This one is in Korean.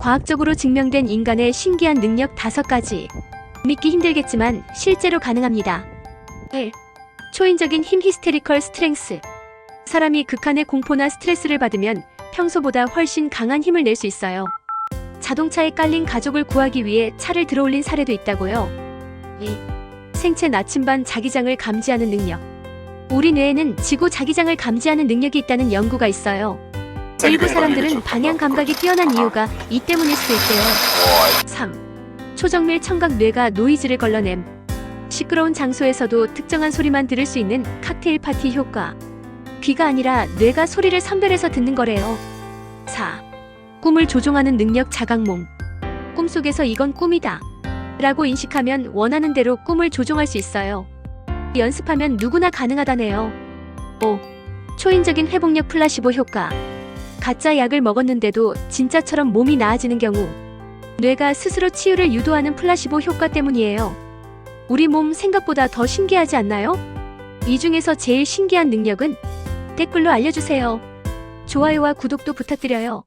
과학적으로 증명된 인간의 신기한 능력 다섯 가지. 믿기 힘들겠지만 실제로 가능합니다. 1. 초인적인 힘 히스테리컬 스트렝스. 사람이 극한의 공포나 스트레스를 받으면 평소보다 훨씬 강한 힘을 낼 수 있어요. 자동차에 깔린 가족을 구하기 위해 차를 들어올린 사례도 있다고요. 2. 생체 나침반 자기장을 감지하는 능력. 우리 뇌에는 지구 자기장을 감지하는 능력이 있다는 연구가 있어요. 일부 사람들은 방향 감각이 뛰어난 이유가 이 때문일 수도 있대요. 3. 초정밀 청각 뇌가 노이즈를 걸러냄. 시끄러운 장소에서도 특정한 소리만 들을 수 있는 칵테일 파티 효과. 귀가 아니라 뇌가 소리를 선별해서 듣는 거래요. 4. 꿈을 조종하는 능력 자각몽. 꿈속에서 이건 꿈이다. 라고 인식하면 원하는 대로 꿈을 조종할 수 있어요. 연습하면 누구나 가능하다네요. 5. 초인적인 회복력 플라시보 효과. 가짜 약을 먹었는데도 진짜처럼 몸이 나아지는 경우 뇌가 스스로 치유를 유도하는 플라시보 효과 때문이에요. 우리 몸 생각보다 더 신기하지 않나요? 이 중에서 제일 신기한 능력은 댓글로 알려주세요. 좋아요와 구독도 부탁드려요.